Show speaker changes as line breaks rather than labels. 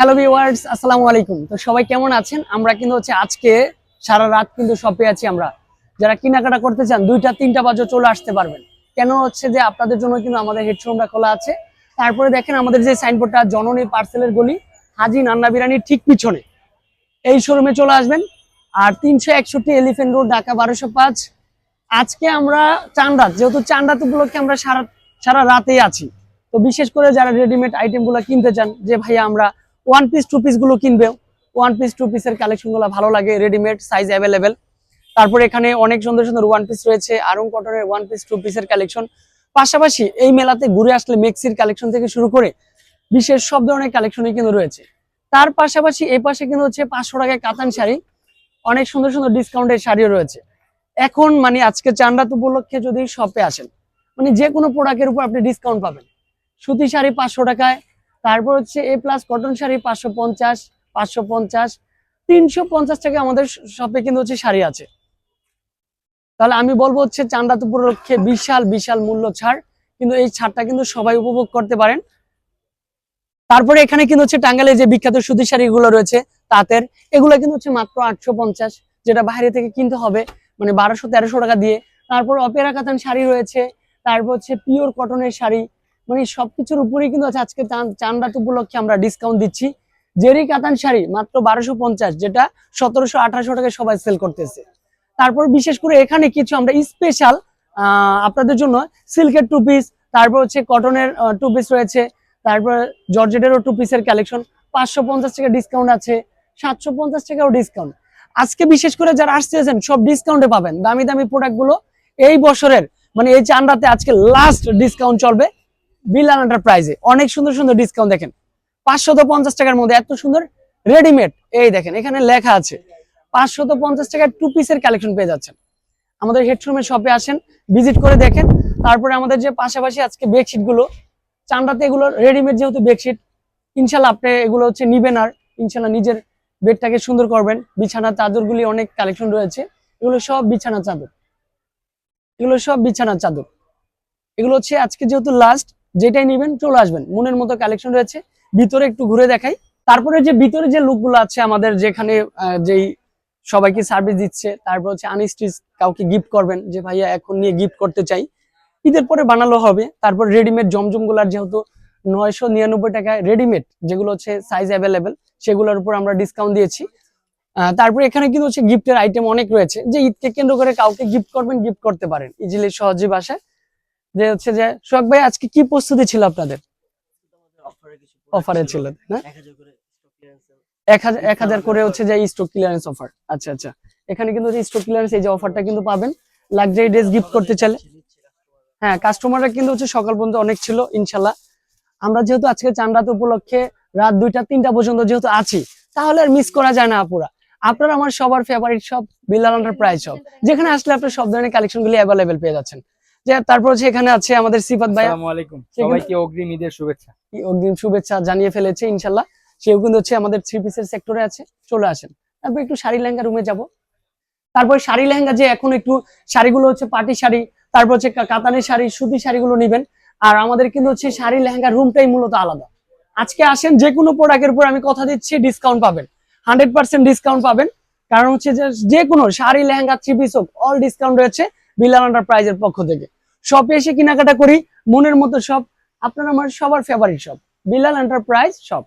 Hello viewers আসসালামু আলাইকুম। তো সবাই কেমন আছেন? আমরা কিন্তু হচ্ছে আজকে সারা রাত কিন্তু শপে আছি আমরা। যারা কেনাকাটা করতে চান, দুইটা, তিনটা বাজে চলে আসতে পারবেন। কেন হচ্ছে যে আপনাদের জন্য কিন্তু আমাদের হেডশোরুমটা খোলা আছে। তারপরে দেখেন আমাদের যে সাইনবোর্ডটা জননী পার্সেলের গলি, হাজি নান্না বিরানির ঠিক পিছনে। এই শোরুমে চলে আসবেন। আর তিনশো একষট্টি এলিফেন্ট রোড ঢাকা বারোশো পাঁচ। আজকে আমরা চান রাত, যেহেতু চান রাত উপলক্ষে আমরা সারা সারা রাতেই আছি। তো বিশেষ করে যারা রেডিমেড আইটেমগুলো কিনতে চান, যে ভাইয়া আমরা ওয়ান পিস টু পিসগুলো কিনবে ওয়ান পিস টু পিসের কালেকশনগুলো ভালো লাগে রেডিমেড সাইজ অ্যাভেলেবেল তারপর এখানে অনেক সুন্দর সুন্দর ওয়ান পিস রয়েছে আরং কটনের ওয়ান পিস টু পিসের কালেকশন পাশাপাশি এই মেলাতে ঘুরে আসলে মেক্সির কালেকশন থেকে শুরু করে বিশেষ সব ধরনের কালেকশনই কিন্তু রয়েছে। তার পাশাপাশি এই পাশে কিন্তু হচ্ছে পাঁচশো টাকায় কাতান শাড়ি, অনেক সুন্দর সুন্দর ডিসকাউন্টের শাড়িও রয়েছে। এখন মানে আজকে চান্দাত উপলক্ষে যদি শপে আসেন মানে যে কোনো প্রোডাক্টের উপর আপনি ডিসকাউন্ট পাবেন। সুতি শাড়ি পাঁচশো টাকায় তারপর হচ্ছে এ প্লাস কটন শাড়ি পাঁচশো পঞ্চাশ পাঁচশো পঞ্চাশ, তিনশো পঞ্চাশ টাকা আমাদের শপে কিন্তু হচ্ছে শাড়ি আছে। তাহলে আমি বলব হচ্ছে চান্দাত উপলক্ষে বিশাল বিশাল মূল্য ছাড়, কিন্তু এই ছাড়টা কিন্তু সবাই উপভোগ করতে পারেন। তারপরে এখানে কিন্তু হচ্ছে টাঙ্গালে যে বিখ্যাত সুতি শাড়িগুলো রয়েছে, তাঁতের, এগুলো কিন্তু হচ্ছে মাত্র আটশো পঞ্চাশ, যেটা বাইরে থেকে কিনতে হবে মানে বারোশো তেরোশো টাকা দিয়ে। তারপর অপেরা কাতান শাড়ি রয়েছে, তারপর হচ্ছে পিওর কটনের শাড়ি মানে সবকিছুর উপরেই কিন্তু আছে আজকে চান- চান উপলক্ষে আমরা ডিসকাউন্ট দিচ্ছি। জেরি কাতান শাড়ি, মাত্র বারোশো পঞ্চাশ, যেটা সতেরোশো আঠারোশো টাকায় সবাই সেল করতেছে। তারপর বিশেষ করে এখানে কিছু আমরা স্পেশাল আপনাদের জন্য সিল্কের টু পিস তারপর হচ্ছে কটনের টু পিস রয়েছে, তারপর জর্জেটেরও টু পিসের কালেকশন পাঁচশো পঞ্চাশ টাকা ডিসকাউন্ট আছে, সাতশো পঞ্চাশ টাকাও ডিসকাউন্ট আজকে বিশেষ করে যারা আসতেছেন সব ডিসকাউন্টে পাবেন। দামি দামি প্রোডাক্টগুলো এই বছরের মানে এই চান্দাতে আজকে লাস্ট ডিসকাউন্ট চলবে। বিলাল এন্টারপ্রাইজে অনেক সুন্দর সুন্দর ডিসকাউন্ট দেখেন। পাঁচশত পঞ্চাশ টাকার মধ্যে এত সুন্দর রেডিমেড এই দেখেন, এখানে লেখা আছে, পাঁচশত পঞ্চাশ টাকার টু পিসের কালেকশন পেয়ে যাচ্ছেন। আমাদের হেডরুমের শপে আসেন ভিজিট করে দেখেন। তারপরে আমাদের যে পাশাপাশি আজকে বেডশিটগুলো, চান্দাতে এগুলো রেডিমেড যেহেতু বেডশিট ইনশাল্লাহ আপনি এগুলো হচ্ছে নিবেন আর ইনশাল্লাহ নিজের বেডটাকে সুন্দর করবেন। বিছানা চাদরগুলি অনেক কালেকশন রয়েছে। এগুলো সব বিছানা চাদর। এগুলো সব বিছানা চাদর। এগুলো হচ্ছে আজকে যেহেতু লাস্ট যেটাই নিবেন চলে আসবেন। মনের মতো কালেকশন রয়েছে। ভিতরে একটু ঘুরে দেখাই। তারপরে যে ভিতরে যে লুকগুলো আছে আমাদের যেখানে যেই সবাইকে সার্ভিস দিচ্ছে, তারপর হচ্ছে আনস্টিচ কাউকে গিফট করবেন, যে ভাইয়া এখন নিয়ে গিফট করতে চাই। ঈদের পরে বানালো হবে। তারপর রেডিমেড জমজমগুলার যেহেতু নয়শো নিরানব্বই টাকায় রেডিমেড যেগুলো হচ্ছে সাইজ অ্যাভেলেবেল সেগুলোর উপর আমরা ডিসকাউন্ট দিয়েছি। তারপরে এখানে কিন্তু হচ্ছে গিফটের আইটেম অনেক রয়েছে। যে ঈদকে কেন্দ্র করে কাউকে গিফট করবেন গিফট করতে পারেন। ইজিলি সহজে বাসায়। যে হচ্ছে যে, সোহাগ ভাই, আজকে কি প্রস্তুতি ছিল আপনাদের? অফারে ছিল, না? এক হাজার করে হচ্ছে যে স্টক ক্লিয়ারেন্স অফার আচ্ছা আচ্ছা। এখানে কিন্তু স্টক ক্লিয়ারেন্স এই যে অফারটা কিন্তু পাবেন। ড্রেস গিফট করতে চাইলে। হ্যাঁ কাস্টমাররা কিন্তু হচ্ছে সকাল পর্যন্ত অনেক ছিল, ইনশাল্লাহ। আমরা যেহেতু আজকে চান রাত উপলক্ষে রাত দুইটা, তিনটা পর্যন্ত যেহেতু আছি, তাহলে আর মিস করা যায় না, আপুরা। আপনার আমার সবার ফেভারিট সব বিল্লাল প্রাইস সব যেখানে আসলে আপনার সব ধরনের কালেকশন গুলি অ্যাভেলেবেল পেয়ে যাচ্ছেন। তারপর হচ্ছে এখানে আছে আমাদের সিফাত ভাই
আসসালামু আলাইকুম। সবাইকে অগ্রিম ঈদের শুভেচ্ছা।
অগ্রিম শুভেচ্ছা জানিয়ে ফেলেছে ইনশাল্লাহ। সেও কিন্তু হচ্ছে আমাদের থ্রি পিসের সেক্টরে আছে। চলে আসেন। তারপর একটু শাড়ি লেহেঙ্গা রুমে যাব। তারপর শাড়ি লেহেঙ্গা যে এখন একটু শাড়িগুলো হচ্ছে পাটি শাড়ি তারপর হচ্ছে কাতানের শাড়ি সুতি শাড়িগুলো নিবেন। আর আমাদের কিন্তু হচ্ছে শাড়ি লেহেঙ্গা রুমটাই মূলত আলাদা। আজকে আসেন যে কোনো প্রোডাক্টের উপর আমি কথা দিচ্ছি ডিসকাউন্ট পাবেন। হান্ড্রেড পার্সেন্ট ডিসকাউন্ট পাবেন। কারণ হচ্ছে যে কোনো শাড়ি লেহেঙ্গা থ্রি পিস হোক অল ডিসকাউন্ট রয়েছে বিলাল প্রাইজের পক্ষ থেকে। শপে এসে কেনাকাটা করি, মনের মতো সব আপনার আমার সবার favourite shop Bilal enterprise shop